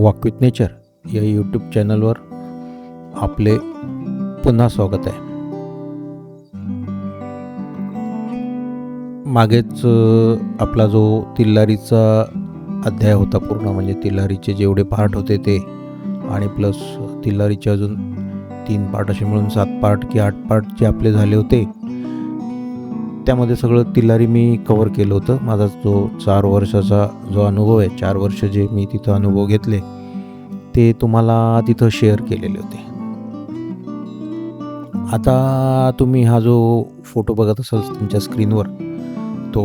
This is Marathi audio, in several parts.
वॉक विथ नेचर या यूट्यूब चॅनलवर आपले पुन्हा स्वागत आहे. मागेच आपला जो तिल्लारीचा अध्याय होता पूर्ण म्हणजे तिल्लारीचे जेवढे पार्ट होते ते आणि प्लस तिल्लारीचे अजून तीन पार्ट असे मिळून सात पार्ट की आठ पार्ट जे आपले झाले होते त्यामध्ये सगळं तिल्लारी मी कवर केलं होतं. माझा जो चार वर्षाचा जो अनुभव आहे चार वर्ष जे मी तिथं अनुभव घेतले ते तुम्हाला तिथं शेअर केलेले होते. आता तुम्ही हा जो फोटो बघत असाल तुमच्या स्क्रीनवर तो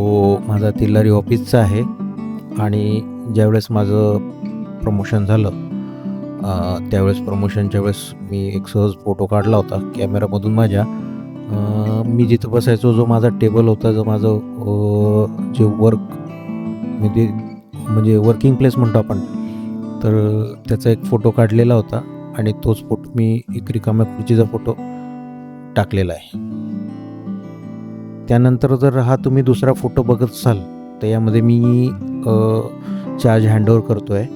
माझा तिल्लारी ऑफिसचा आहे. आणि ज्यावेळेस माझं प्रमोशन झालं त्यावेळेस प्रमोशनच्या वेळेस मी एक सहज फोटो काढला होता कॅमेरामधून माझ्या. मी जिथं बसायचो जो माझा टेबल होता जो माझं जे वर्क म्हणजे म्हणजे वर्किंग प्लेस म्हणतो आपण तर त्याचा एक फोटो काढलेला होता आणि तोच फोटो मी एक रिकाम्या खुर्चीचा फोटो टाकलेला आहे. त्यानंतर जर हा तुम्ही दुसरा फोटो बघत असाल तर यामध्ये मी चार्ज हँडओवर करतो आहे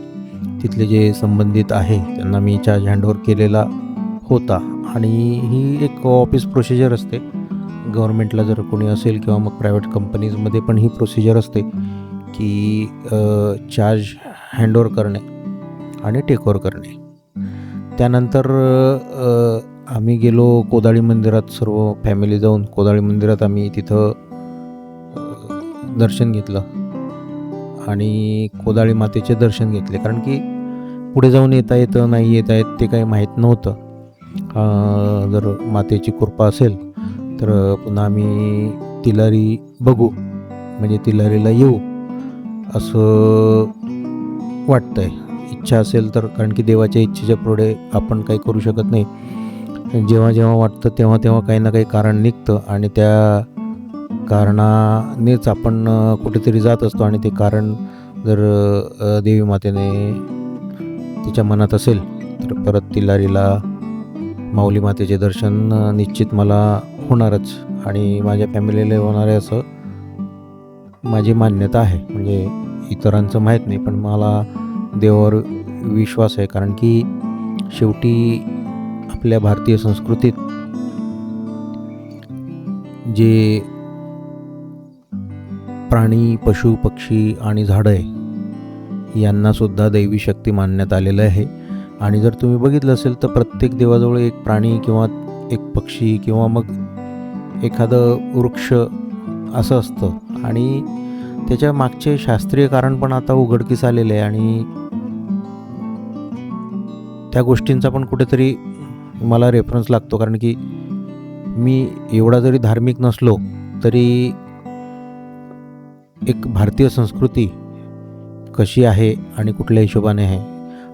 तिथले जे संबंधित आहे त्यांना मी चार्ज हँडओवर केलेला होता. आणि ही एक ऑफिस प्रोसिजर असते. गव्हर्मेंटला जर कोणी असेल किंवा मग प्रायव्हेट कंपनीजमध्ये पण ही प्रोसिजर असते की चार्ज हँडओवर करणे आणि टेकओवर करणे. त्यानंतर आम्ही गेलो कोदाळी मंदिरात सर्व फॅमिली जाऊन. कोदाळी मंदिरात आम्ही तिथं दर्शन घेतलं आणि कोदाळी मातेचे दर्शन घेतले. कारण की पुढे जाऊन येता येतं नाही येता येत ते काही माहीत नव्हतं. जर मातेची कृपा असेल तर पुन्हा आम्ही तिलारी बघू म्हणजे तिलारीला येऊ असं वाटतंय. इच्छा असेल तर कारण की देवाच्या इच्छेच्या पुढे आपण काही करू शकत नाही. जेव्हा जेव्हा वाटतं तेव्हा तेव्हा काही ना काही कारण निघतं आणि त्या कारणानेच आपण कुठेतरी जात असतो आणि ते कारण जर देवी मातेने तिच्या मनात असेल तर परत तिलारीला माऊली मातेचे दर्शन निश्चित मला होणारच आणि माझ्या फॅमिलीला होणार आहे असं माझी मान्यता आहे. म्हणजे इतरांचं माहीत नाही पण मला देवावर विश्वास आहे. कारण की शेवटी आपल्या भारतीय संस्कृतीत जे प्राणी पशु पक्षी आणि झाडं आहे यांनासुद्धा दैवी शक्ती मानण्यात आलेलं आहे. आणि जर तुम्ही बघितलं असेल तर प्रत्येक देवाजवळ एक प्राणी किंवा एक पक्षी किंवा मग एखादं वृक्ष असं असतं. आणि त्याच्या मागचे शास्त्रीय कारण पण आता उघडकीस आलेलं आहे आणि त्या गोष्टींचा पण कुठेतरी मला रेफरन्स लागतो. कारण की मी एवढा जरी धार्मिक नसलो तरी एक भारतीय संस्कृती कशी आहे आणि कुठल्या हिशोबाने आहे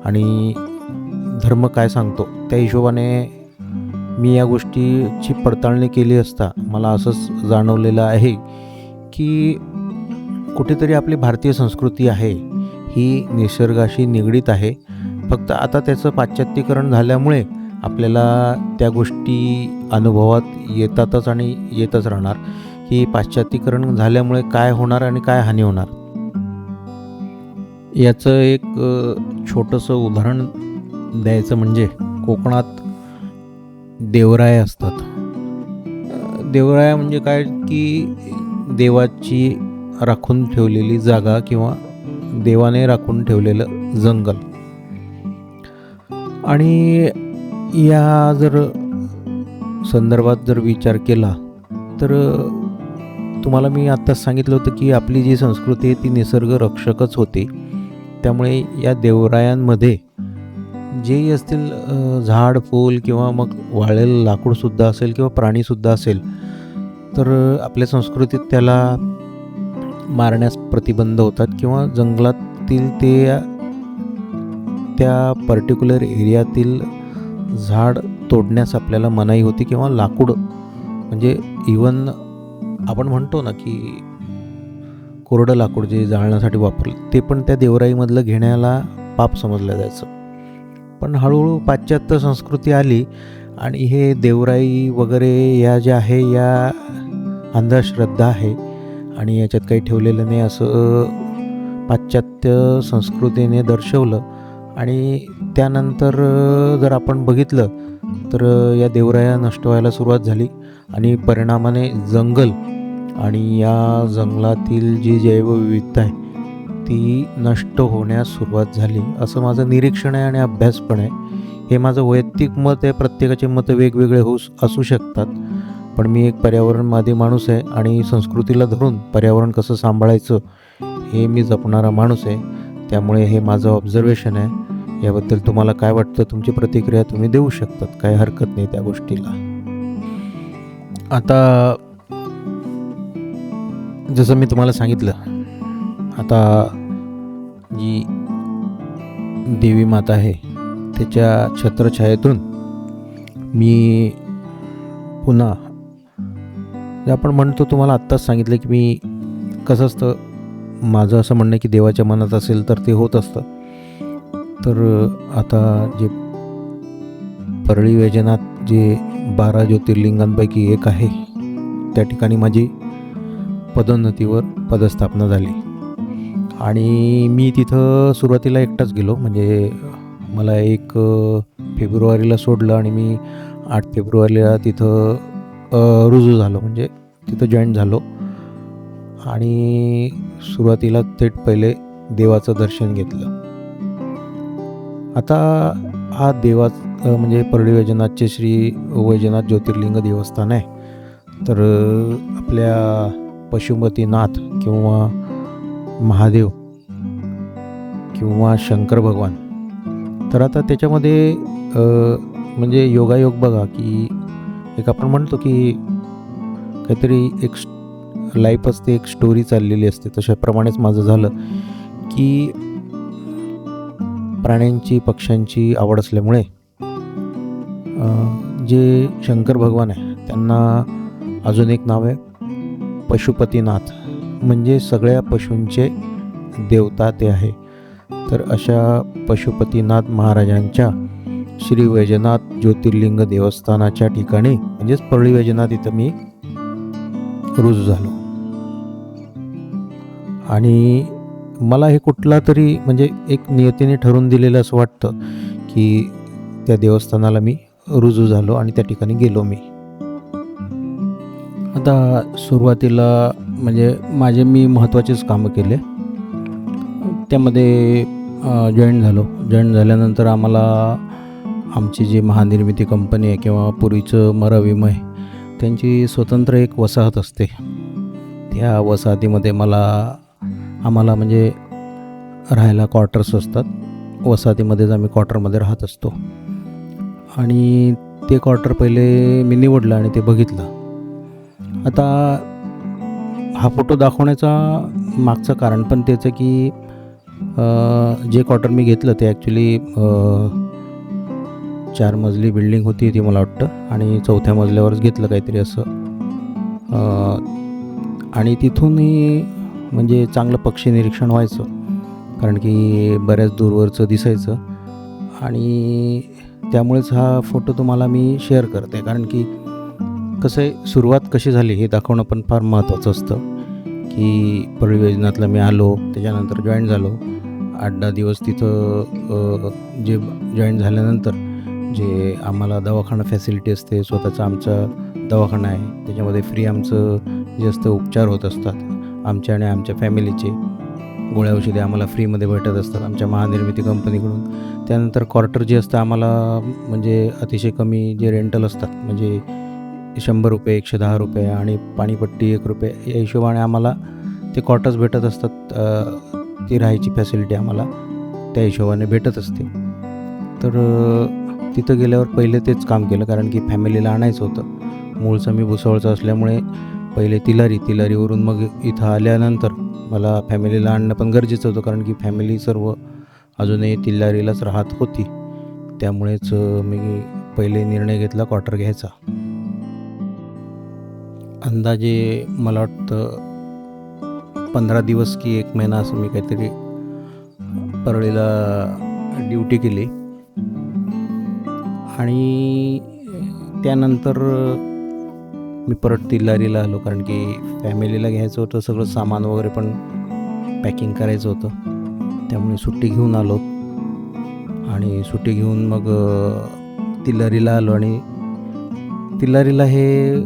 आणि धर्म काय सांगतो त्या हिशोबाने मी या गोष्टीची पडताळणी केली असता मला असंच जाणवलेलं आहे की कुठेतरी आपली भारतीय संस्कृती आहे ही निसर्गाशी निगडीत आहे. फक्त आता त्याचं पाश्चात्यीकरण झाल्यामुळे आपल्याला त्या गोष्टी अनुभवात येतातच आणि येतच राहणार. की पाश्चात्यीकरण झाल्यामुळे काय होणार आणि काय हानी होणार? याचं एक छोटंसं उदाहरण द्यायचं म्हणजे कोकणात देवराया असतात. देवराया म्हणजे काय की देवाची राखून ठेवलेली जागा किंवा देवाने राखून ठेवलेलं जंगल. आणि या जर संदर्भात जर विचार केला तर तुम्हाला मी आत्ताच सांगितलं होतं की आपली जी संस्कृती आहे ती निसर्ग रक्षकच होती. त्यामुळे या देवरायांमध्ये जेही असतील झाड फूल किंवा मग वाळलेलं लाकूडसुद्धा असेल किंवा प्राणीसुद्धा असेल तर आपल्या संस्कृतीत त्याला मारण्यास प्रतिबंध होतात किंवा जंगलातील ते त्या पर्टिक्युलर एरियातील झाड तोडण्यास आपल्याला मनाई होती किंवा लाकूड म्हणजे इवन आपण म्हणतो ना की कोरडं लाकूड जे जाळण्यासाठी वापरलं ते पण त्या देवराईमधलं घेण्याला पाप समजलं जायचं. पण हळूहळू पाश्चात्य संस्कृती आली आणि हे देवराई वगैरे या ज्या आहे या अंधश्रद्धा आहे आणि याच्यात काही ठेवलेलं नाही असं पाश्चात्य संस्कृतीने दर्शवलं. आणि त्यानंतर जर आपण बघितलं तर या देवराया नष्ट व्हायला सुरुवात झाली आणि परिणामाने जंगल आणि या जंगलातील जी जैवविविधता आहे ती नष्ट होण्यास सुरुवात झाली. असं माझं निरीक्षण आहे आणि अभ्यास पण आहे. हे माझं वैयक्तिक मत आहे. प्रत्येकाचे मतं वेगवेगळे होऊ असू शकतात. पण मी एक पर्यावरणवादी माणूस आहे आणि संस्कृतीला धरून पर्यावरण कसं सांभाळायचं हे मी जपणारा माणूस आहे. त्यामुळे हे माझं ऑब्झर्वेशन आहे. याबद्दल तुम्हाला काय वाटतं? तुमची प्रतिक्रिया तुम्ही देऊ शकतात. काय हरकत नाही त्या गोष्टीला. आता जसं मी तुम्हाला सांगितलं आता जी देवी माता आहे त्याच्या छत्रछायेतून मी पुन्हा जे आपण म्हणतो तुम्हाला आत्ताच सांगितलं की मी कसं असतं माझं असं म्हणणं आहे की देवाच्या मनात असेल तर ते होत असतं. तर आता जे परळी वैजनाथ जे बारा ज्योतिर्लिंगांपैकी एक आहे त्या ठिकाणी माझी पदोन्नतीवर पदस्थापना झाली. आणि मी तिथं सुरुवातीला एकटाच गेलो. म्हणजे मला एक फेब्रुवारीला सोडलं आणि मी आठ फेब्रुवारीला तिथं रुजू झालो. म्हणजे तिथं जॉईन झालो. आणि सुरुवातीला थेट पहिले देवाचं दर्शन घेतलं. आता हा देवा म्हणजे परळी वैजनाथचे श्री वैजनाथ ज्योतिर्लिंग देवस्थान आहे. तर आपल्या पशुपतीनाथ किंवा महादेव किंवा शंकर भगवान. तर आता त्याच्यामध्ये म्हणजे योगायोग बघा की एक आपण म्हणतो की काहीतरी एक लाईफ असते एक स्टोरी चाललेली असते. तशाप्रमाणेच माझं झालं की प्राण्यांची पक्ष्यांची आवड असल्यामुळे जे शंकर भगवान आहे त्यांना अजून एक नाव आहे पशुपतीनाथ. म्हणजे सगळ्या पशूंचे देवता ते आहे. तर अशा पशुपतीनाथ महाराजांच्या श्री वैजनाथ ज्योतिर्लिंग देवस्थानाच्या ठिकाणी म्हणजेच परळी वैजनाथ इथं मी रुजू झालो. आणि मला हे कुठला तरी म्हणजे एक नियतीने ठरवून दिलेलं असं वाटतं की त्या देवस्थानाला मी रुजू झालो आणि त्या ठिकाणी गेलो मी. आता सुरुवातीला म्हणजे माझे मी महत्त्वाचेच कामं केले. त्यामध्ये जॉईन झालो. जॉईन झाल्यानंतर आम्हाला आमची जी महानिर्मिती कंपनी आहे किंवा पूर्वीचं मराविम आहे त्यांची स्वतंत्र एक वसाहत असते. त्या वसाहतीमध्ये मला आम्हाला म्हणजे राहायला क्वार्टर्स असतात. वसाहतीमध्येच आम्ही क्वार्टरमध्ये राहत असतो. आणि ते क्वार्टर पहिले मी निवडलं आणि ते बघितलं. आता हा फोटो दाखवण्याचा मागचं कारण पण त्याचं की जे क्वार्टर मी घेतलं ते ॲक्च्युली चार मजली बिल्डिंग होती ती मला वाटतं आणि चौथ्या मजल्यावरच घेतलं काहीतरी असं. आणि तिथूनही म्हणजे चांगलं पक्षी निरीक्षण व्हायचं. कारण की बऱ्याच दूरवरचं दिसायचं. आणि त्यामुळेच हा फोटो तुम्हाला मी शेअर करते. कारण की कसं आहे सुरुवात कशी झाली हे दाखवणं पण फार महत्त्वाचं असतं. की परळी योजनातलं मी आलो त्याच्यानंतर जॉईन झालो. आठ दहा दिवस तिथं जे जॉईन झाल्यानंतर जे आम्हाला दवाखाना फॅसिलिटी असते स्वतःचा आमचा दवाखाना आहे. त्याच्यामध्ये फ्री आमचं जे असतं उपचार होत असतात. आमच्या आणि आमच्या फॅमिलीचे गोळ्या औषधे आम्हाला फ्रीमध्ये भेटत असतात आमच्या महानिर्मिती कंपनीकडून त्यानंतर क्वार्टर जे असतं आम्हाला म्हणजे अतिशय कमी जे रेंटल असतात म्हणजे शंभर रुपये एकशे दहा रुपये आणि पाणीपट्टी एक रुपये या हिशोबाने आम्हाला ते क्वार्टर्स भेटत असतात. ती राहायची फॅसिलिटी आम्हाला त्या हिशोबाने भेटत असते. तर तिथं गेल्यावर पहिले तेच काम केलं कारण की फॅमिलीला आणायचं होतं. मूळचं मी भुसावळचं असल्यामुळे पहिले तिलारी तिलारीवरून मग इथं आल्यानंतर मला फॅमिलीला आणणं पण गरजेचं होतं कारण की फॅमिली सर्व अजूनही तिल्लारीलाच राहत होती. त्यामुळेच मी पहिले निर्णय घेतला क्वार्टर घ्यायचा. अंदाजे मला वाटतं पंधरा दिवस की एक महिना असं मी काहीतरी परळीला ड्युटी केली. आणि त्यानंतर मी परत तिल्लारीला आलो कारण की फॅमिलीला घ्यायचं होतं सगळं सामान वगैरे पण पॅकिंग करायचं होतं. त्यामुळे सुट्टी घेऊन आलो. आणि सुट्टी घेऊन मग तिल्लारीला आलो आणि तिल्लारीला हे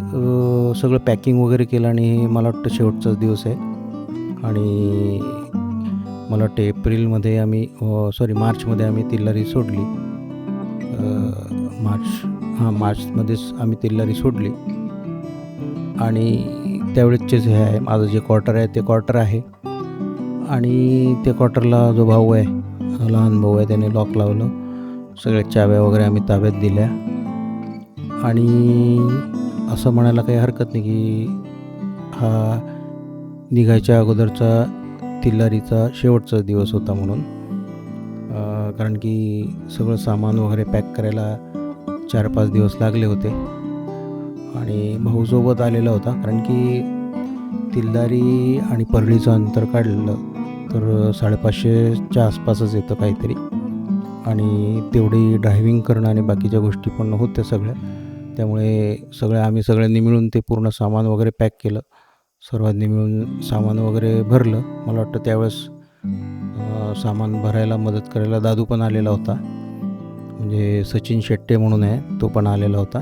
सगळं पॅकिंग वगैरे केलं आणि मला वाटतं शेवटचाच दिवस आहे. आणि मला वाटतं एप्रिलमध्ये आम्ही सॉरी मार्चमध्ये आम्ही तिल्लारी सोडली. मार्च हां मार्चमध्येच आम्ही तिल्लारी सोडली. आणि त्यावेळेसचेच हे आहे माझं जे क्वार्टर आहे ते क्वार्टर आहे. आणि त्या क्वार्टरला जो भाऊ आहे लहान भाऊ आहे त्याने लॉक लावलं. सगळ्या चाव्या वगैरे आम्ही ताब्यात दिल्या. आणि असं म्हणायला काही हरकत नाही की हा निघायच्या अगोदरचा तिल्लारीचा शेवटचा दिवस होता म्हणून. कारण की सगळं सामान वगैरे पॅक करायला चार पाच दिवस लागले होते. आणि भाऊसोबत आलेला होता कारण की तिल्लारी आणि परळीचं अंतर काढलं तर साडेपाचशेच्या आसपासच येतं काहीतरी. आणि तेवढी ड्रायव्हिंग करणं आणि बाकीच्या गोष्टी पण होत्या सगळ्या. त्यामुळे सगळ्या आम्ही सगळ्यांनी मिळून ते पूर्ण सामान वगैरे पॅक केलं. सर्वांनी मिळून सामान वगैरे भरलं. मला वाटतं त्यावेळेस सामान भरायला मदत करायला दादू पण आलेला होता. म्हणजे सचिन शेट्टे म्हणून आहे तो पण आलेला होता.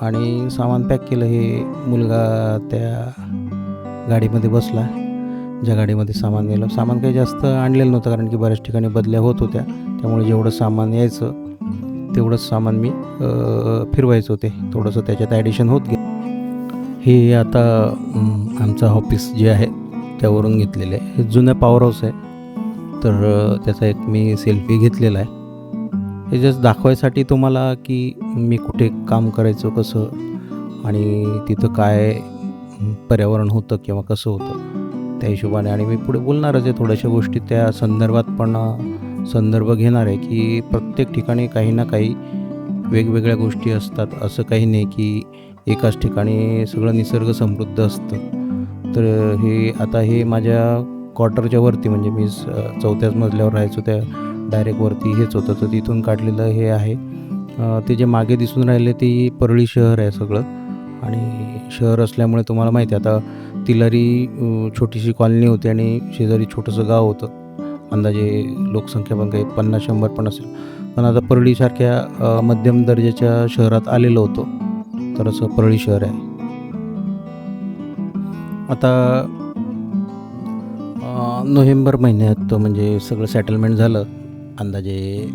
आणि सामान पॅक केलं. हे मुलगा त्या गाडीमध्ये बसला. ज्या गाडीमध्ये सामान नेलं. सामान काही जास्त आणलेलं नव्हतं कारण की बऱ्याच ठिकाणी बदल्या होत होत्या. त्यामुळे जेवढं सामान यायचं तेवढंच सामान मी फिरवायचं होते. थोडंसं त्याच्यात ॲडिशन होत गे हे आता आमचं ऑफिस जे आहे त्यावरून घेतलेलं आहे. हे जुनं पॉवर हाऊस आहे. तर त्याचा एक मी सेल्फी घेतलेला आहे. हे जस्ट दाखवायसाठी तुम्हाला की मी कुठे काम करायचं कसं आणि तिथं काय पर्यावरण होतं किंवा कसं होतं त्या हिशोबाने. आणि मी पुढे बोलणारच आहे थोड्याशा गोष्टी. त्या संदर्भात पण संदर्भ घेणार आहे की प्रत्येक ठिकाणी काही ना काही वेगवेगळ्या गोष्टी असतात. असं काही नाही की एकाच ठिकाणी सगळं निसर्ग समृद्ध असतं. तर हे आता हे माझ्या क्वार्टरच्या वरती म्हणजे मी स- चौथ्याच मजल्यावर राहायचो त्या डायरेक्ट वरती हेच होतं. तर तिथून काढलेलं हे आहे. ते जे मागे दिसून राहिले ते परळी शहर आहे सगळं. आणि शहर असल्यामुळे तुम्हाला माहिती आहे आता तिलारी छोटीशी कॉलनी होती आणि शेजारी छोटंसं गाव होतं. अंदाजे लोकसंख्या पण काही पन्नास शंभर पण असेल. पण आता परळीसारख्या मध्यम दर्जाच्या शहरात आलेलो होतो. तर असं परळी शहर आहे. आता नोव्हेंबर महिन्यात म्हणजे सगळं सेटलमेंट झालं. अंदाजे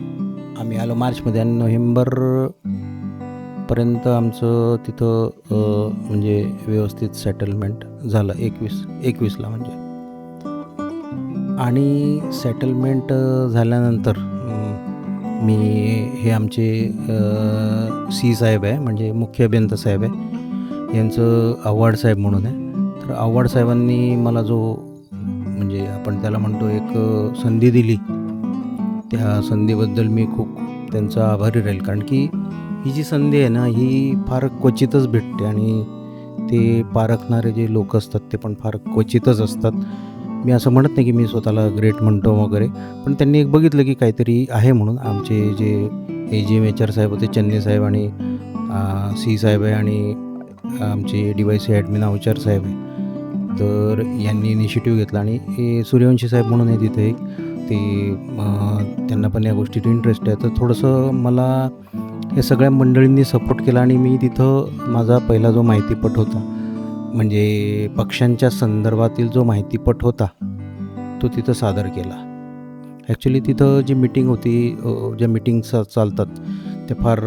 आम्ही आलो मार्चमध्ये आणि नोव्हेंबरपर्यंत आमचं तिथं म्हणजे व्यवस्थित सेटलमेंट झालं. एकवीस एकवीसला म्हणजे. आणि सेटलमेंट झाल्यानंतर मी हे आमचे सी साहेब आहे म्हणजे मुख्य अभियंता साहेब आहे. यांचं आव्हाड साहेब म्हणून आहे. तर आव्हाड साहेबांनी मला जो म्हणजे आपण त्याला म्हणतो एक संधी दिली त्या संधीबद्दल मी खूप त्यांचा आभारी राहील. कारण की ही जी संधी आहे ना ही फार क्वचितच भेटते आणि ते पारखणारे जे लोक असतात ते पण फार क्वचितच असतात. मी असं म्हणत नाही की मी स्वतःला ग्रेट म्हणतो वगैरे पण त्यांनी एक बघितलं की काहीतरी आहे म्हणून. आमचे जे A G M H R साहेब होते चन्ने साहेब आणि सी साहेब आहे आणि आमचे D Y C admin Awchar साहेब आहे. तर यांनी इनिशिएटिव्ह घेतला आणि हे सूर्यवंशी साहेब म्हणून आहे तिथे एक. ते त्यांना पण या गोष्टीत इंटरेस्ट आहे. तर थोडंसं मला या सगळ्या मंडळींनी सपोर्ट केला आणि मी तिथं माझा पहिला जो माहितीपट होता म्हणजे पक्ष्यांच्या संदर्भातील जो माहितीपट होता तो तिथं सादर केला. ॲक्च्युली तिथं जी मीटिंग होती ज्या मीटिंग्स चालतात ते फार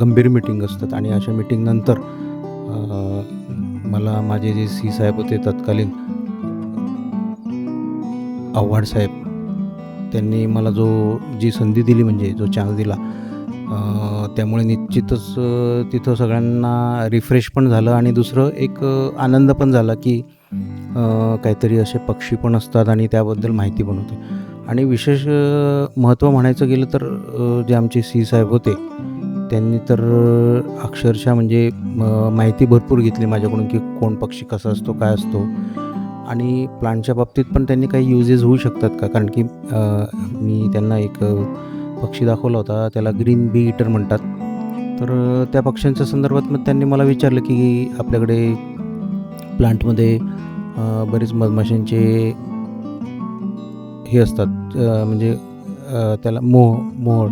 गंभीर मीटिंग असतात. आणि अशा मीटिंगनंतर मला माझे जे सी साहेब होते तत्कालीन आव्हाड साहेब त्यांनी मला जो जी संधी दिली म्हणजे जो चान्स दिला त्यामुळे निश्चितच तिथं सगळ्यांना रिफ्रेश पण झालं आणि दुसरं एक आनंद पण झाला की काहीतरी असे पक्षी पण असतात आणि त्याबद्दल माहिती पण होते. आणि विशेष महत्त्व म्हणायचं गेलं तर जे आमचे सी साहेब होते त्यांनी तर अक्षरशः म्हणजे माहिती भरपूर घेतली माझ्याकडून की कोण पक्षी कसा असतो काय असतो. आणि प्लांटच्या बाबतीत पण त्यांनी काही युजेस होऊ शकतात का? कारण की मी त्यांना एक पक्षी दाखवला होता. त्याला ग्रीन बी इटर म्हणतात. तर त्या पक्ष्यांच्या संदर्भात मग त्यांनी मला विचारलं की आपल्याकडे प्लांटमध्ये बरेच मधमाशांचे हे असतात म्हणजे त्याला मोह मोहळ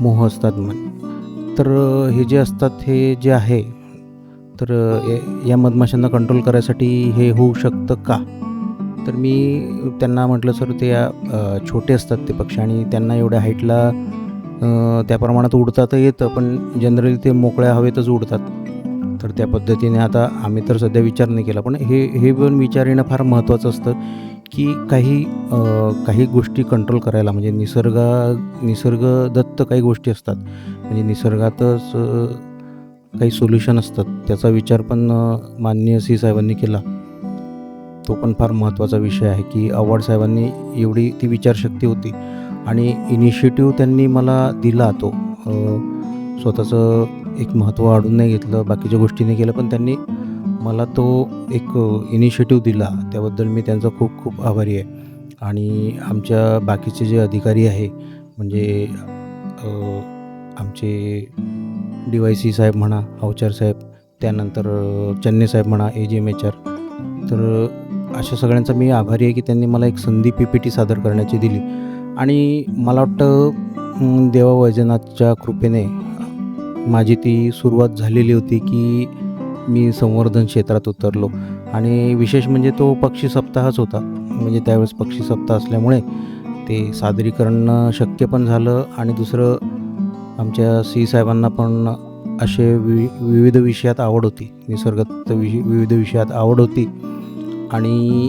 मोह असतात म्हण. तर हे जे असतात हे जे आहे तर या- या मधमाशांना कंट्रोल करायसाठी हे होऊ शकतं का? तर मी त्यांना म्हटलं सर ते या, छोटे असतात ते पक्षी आणि त्यांना एवढ्या हाईटला त्या प्रमाणात उडता तर येतं पण जनरली ते मोकळ्या हवेतच उडतात. तर त्या पद्धतीने आता आम्ही तर सध्या विचार नाही केला पण हे हे पण विचार येणं फार महत्त्वाचं असतं की काही काही गोष्टी कंट्रोल करायला म्हणजे निसर्गा निसर्गदत्त काही गोष्टी असतात. म्हणजे निसर्गातच काही सोल्युशन असतात त्याचा विचार पण माननीय सी साहेबांनी केला. तो पण फार महत्त्वाचा विषय आहे की आव्हाड साहेबांनी एवढी ती विचारशक्ती होती आणि इनिशिएटिव्ह त्यांनी मला दिला तो. स्वतःचं एक महत्त्व वाढून नाही घेतलं बाकीच्या गोष्टीने केलं पण त्यांनी मला तो एक इनिशिएटिव्ह दिला. त्याबद्दल मी त्यांचा खूप खूप आभारी आहे. आणि आमच्या बाकीचे जे अधिकारी आहे म्हणजे आमचे डी वाय सी साहेब म्हणा अवचार साहेब त्यानंतर चन्ने साहेब म्हणा A G M H R तर अशा सगळ्यांचा मी आभारी आहे की त्यांनी मला एक संधी पी पी टी सादर करण्याची दिली. आणि मला वाटतं देवा वैजनाथच्या कृपेने माझी ती सुरुवात झालेली होती की मी संवर्धन क्षेत्रात उतरलो. आणि विशेष म्हणजे तो पक्षी सप्ताहच होता. म्हणजे त्यावेळेस पक्षी सप्ताह असल्यामुळे ते सादरीकरण शक्य पण झालं आणि दुसरं आमच्या सी साहेबांना पण असे वि विविध विषयात आवड होती. निसर्गात वि विविध विषयात आवड होती. आणि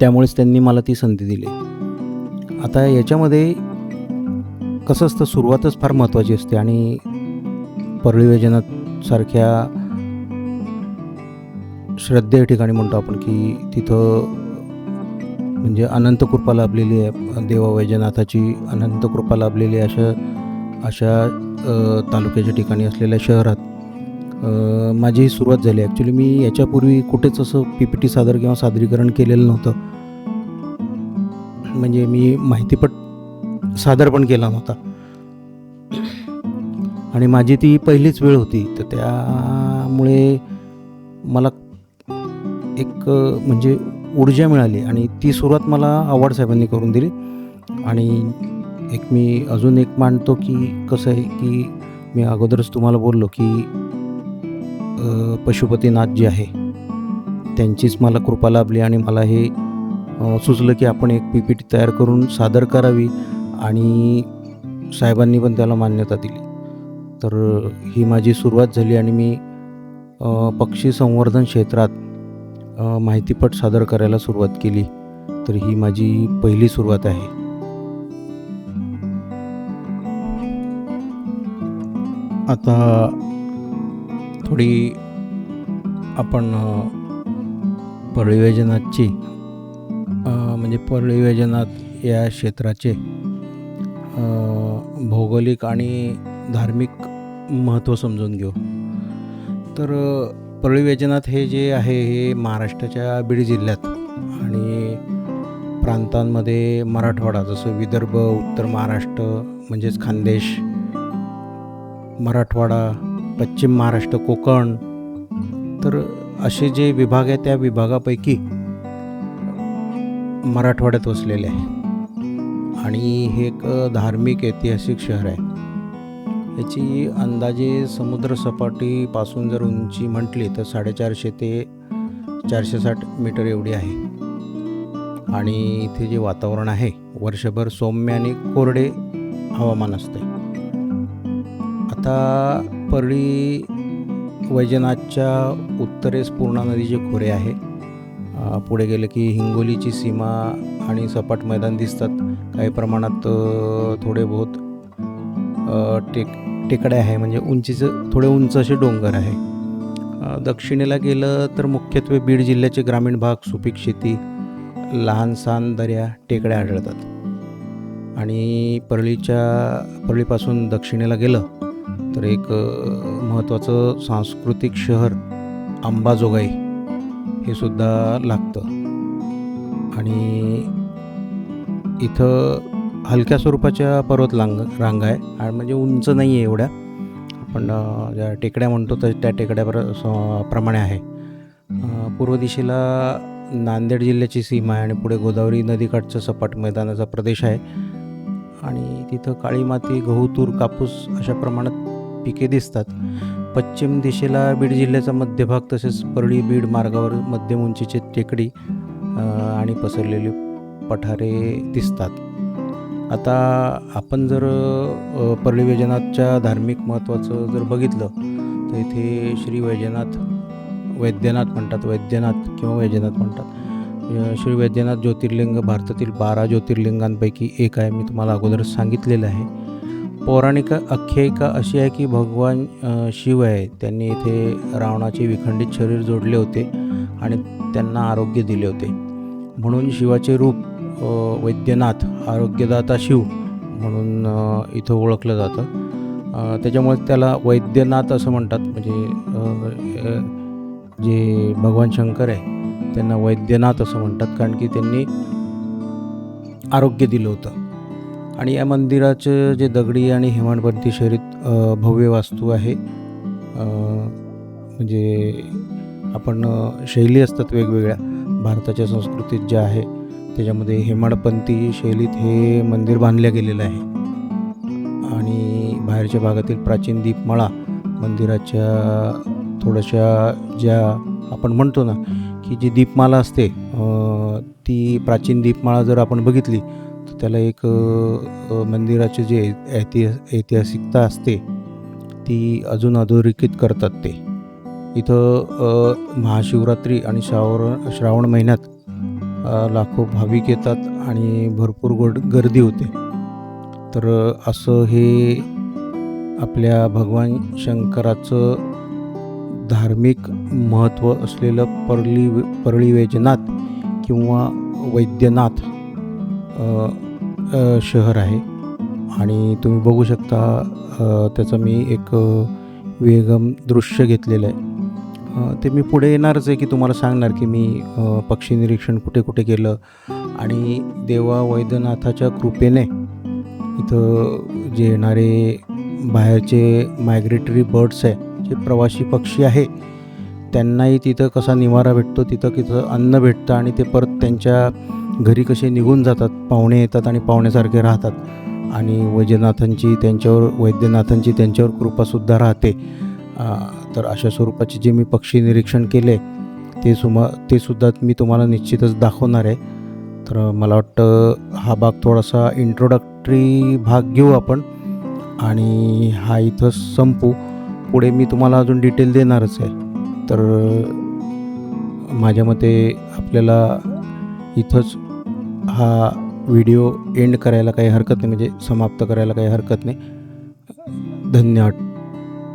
त्यामुळेच त्यांनी मला ती संधी दिली. आता याच्यामध्ये कसं असतं सुरुवातच फार महत्त्वाची असते आणि परळी वैजनाथसारख्या श्रद्धेय ठिकाणी म्हणतो आपण की तिथं म्हणजे अनंत कृपा लाभलेली आहे. देवा वैजनाथाची अनंत कृपा लाभलेली आहे अशा अशा तालुक्याच्या ठिकाणी असलेल्या शहरात. माझी सुरुवात झाली. ॲक्च्युली मी याच्यापूर्वी कुठेच असं पी पी टी सादर किंवा सादरीकरण केलेलं नव्हतं. म्हणजे मी माहितीपट सादर पण केला नव्हता. आणि माझी ती पहिलीच वेळ होती. तर त्यामुळे मला एक म्हणजे ऊर्जा मिळाली. आणि ती सुरुवात मला आव्हाड साहेबांनी करून दिली. आणि एक मी अजून एक मांडतो की कसं आहे की मी अगोदरच तुम्हाला बोललो की पशुपतीनाथ जे आहे त्यांचीच मला कृपा लाभली आणि मला हे सुचलं की आपण एक पी पी टी तयार करून सादर करावी आणि साहेबांनी पण त्याला मान्यता दिली. तर ही माझी सुरुवात झाली आणि मी पक्षी संवर्धन क्षेत्रात माहितीपट सादर करायला सुरुवात केली. तर ही माझी पहिली सुरुवात आहे. आता थोडी आपण अ, म्हणजे परळी या क्षेत्राचे भौगोलिक आणि धार्मिक महत्त्व समजून घेऊ. तर अ, हे जे आहे हे महाराष्ट्राच्या बीड जिल्ह्यात आणि प्रांतांमध्ये मराठवाडा जसं विदर्भ उत्तर महाराष्ट्र म्हणजेच खानदेश मराठवाडा पश्चिम महाराष्ट्र कोकण. तर असे जे विभाग आहे त्या विभागापैकी मराठवाड्यात वसलेले आहे. आणि हे एक धार्मिक ऐतिहासिक शहर आहे. याची अंदाजे समुद्रसपाटीपासून जर उंची म्हटली तर साडेचारशे ते चारशे साठ मीटर एवढी आहे. आणि इथे जे वातावरण आहे वर्षभर सौम्य आणि कोरडे हवामान असते. आता परळी वैजनाथच्या उत्तरेस पूर्णा नदीचे खोरे आहे. पुढे गेले की हिंगोलीची सीमा आणि सपाट मैदान दिसतात. काही प्रमाणात थोडे बहुत टेक टेकड्या आहे. म्हणजे उंचीचं थोडे उंच असे डोंगर आहे. दक्षिणेला गेलं तर मुख्यत्वे बीड जिल्ह्याचे ग्रामीण भाग सुपीक शेती लहान सहान दऱ्या टेकड्या आढळतात. आणि परळीच्या परळीपासून दक्षिणेला गेलं तर एक महत्त्वाचं सांस्कृतिक शहर अंबाजोगाई हे सुद्धा लागतं. आणि इथं हलक्या स्वरूपाच्या पर्वत लांग रांगा आहे. आणि म्हणजे उंच नाही आहे एवढ्या. आपण ज्या टेकड्या म्हणतो तर त्या टेकड्या प्र स- प्रमाणे आहे. पूर्व दिशेला नांदेड जिल्ह्याची सीमा आहे आणि पुढे गोदावरी नदीकाठचं सपाट मैदानाचा प्रदेश आहे. आणि तिथं काळी माती गहू तूर कापूस अशा प्रमाणात पिके दिसतात. पश्चिम दिशेला बीड जिल्ह्याचा मध्यभाग तसेच परळी बीड मार्गावर मध्यम उंचीचे टेकडी आणि पसरलेली पठारे दिसतात. आता आपण जर परळी वैजनाथच्या धार्मिक महत्त्वाचं जर बघितलं तर इथे श्री वैजनाथ वैद्यनाथ म्हणतात वैद्यनाथ किंवा वैजनाथ म्हणतात. श्री वैद्यनाथ ज्योतिर्लिंग भारतातील बारा ज्योतिर्लिंगांपैकी एक आहे मी तुम्हाला अगोदर सांगितलेलं आहे. पौराणिक आख्यायिका अशी आहे की भगवान शिव आहे. त्यांनी इथे रावणाचे विखंडित शरीर जोडले होते आणि त्यांना आरोग्य दिले होते. म्हणून शिवाचे रूप वैद्यनाथ आरोग्यदाता शिव म्हणून इथं ओळखलं जातं. त्याच्यामुळे त्याला वैद्यनाथ असं म्हणतात. म्हणजे जे भगवान शंकर आहे त्यांना वैद्यनाथ असं म्हणतात. कारण की त्यांनी आरोग्य दिलं होतं. आणि या मंदिराचं जे दगडी आणि हेमाडपंथी शैलीत भव्य वास्तू आहे. म्हणजे आपण शैली असतात वेगवेगळ्या. भारताच्या संस्कृतीत ज्या आहे त्याच्यामध्ये हेमाडपंथी शैलीत हे मंदिर बांधलं गेलेलं आहे. आणि बाहेरच्या भागातील प्राचीन दीपमाळा मंदिराच्या थोड्याशा ज्या आपण म्हणतो ना की जी दीपमाला असते ती प्राचीन दीपमाळा जर आपण बघितली तर त्याला एक मंदिराची मंदिराचे जे ऐतिहास ऐतिहासिकता असते ती अजून अधोरेखित करतात ते. इथं महाशिवरात्री आणि श्रावण श्रावण महिन्यात लाखो भाविक येतात आणि भरपूर गोड गर्दी होते. तर असं हे आपल्या भगवान शंकराचं धार्मिक महत्त्व असलेलं परली परळी वैजनाथ किंवा वैद्यनाथ शहर आहे. आणि तुम्ही बघू शकता त्याचं मी एक वेगम दृश्य घेतलेलं आहे. ते मी पुढे येणारच आहे की तुम्हाला सांगणार की मी पक्षी निरीक्षण कुठे कुठे केलं. आणि देवा वैद्यनाथाच्या कृपेने इथं जे येणारे बाहेरचे मायग्रेटरी बर्ड्स आहे जे प्रवासी पक्षी आहे त्यांनाही तिथं कसा निवारा भेटतो तिथं तिथं अन्न भेटतं आणि ते परत त्यांच्या घरी कसे निघून जातात पाहुणे येतात आणि पाहुण्यासारखे राहतात. आणि वैद्यनाथांची त्यांच्यावर वैद्यनाथांची त्यांच्यावर कृपासुद्धा राहते. तर अशा स्वरूपाचे जे मी पक्षी निरीक्षण केले ते सुमा ते सुद्धा मी तुम्हाला निश्चितच दाखवणार आहे. तर मला वाटतं हा भाग थोडासा इंट्रोडक्टरी भाग घेऊ आपण. आणि हा इथं संपू. पुढे मी तुम्हाला अजून डिटेल देणारच आहे. तर माझ्या मते आपल्याला इथंच हा व्हिडिओ एंड करायला काही हरकत नाही म्हणजे समाप्त करायला काही हरकत नाही. धन्यवाद.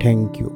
थँक्यू.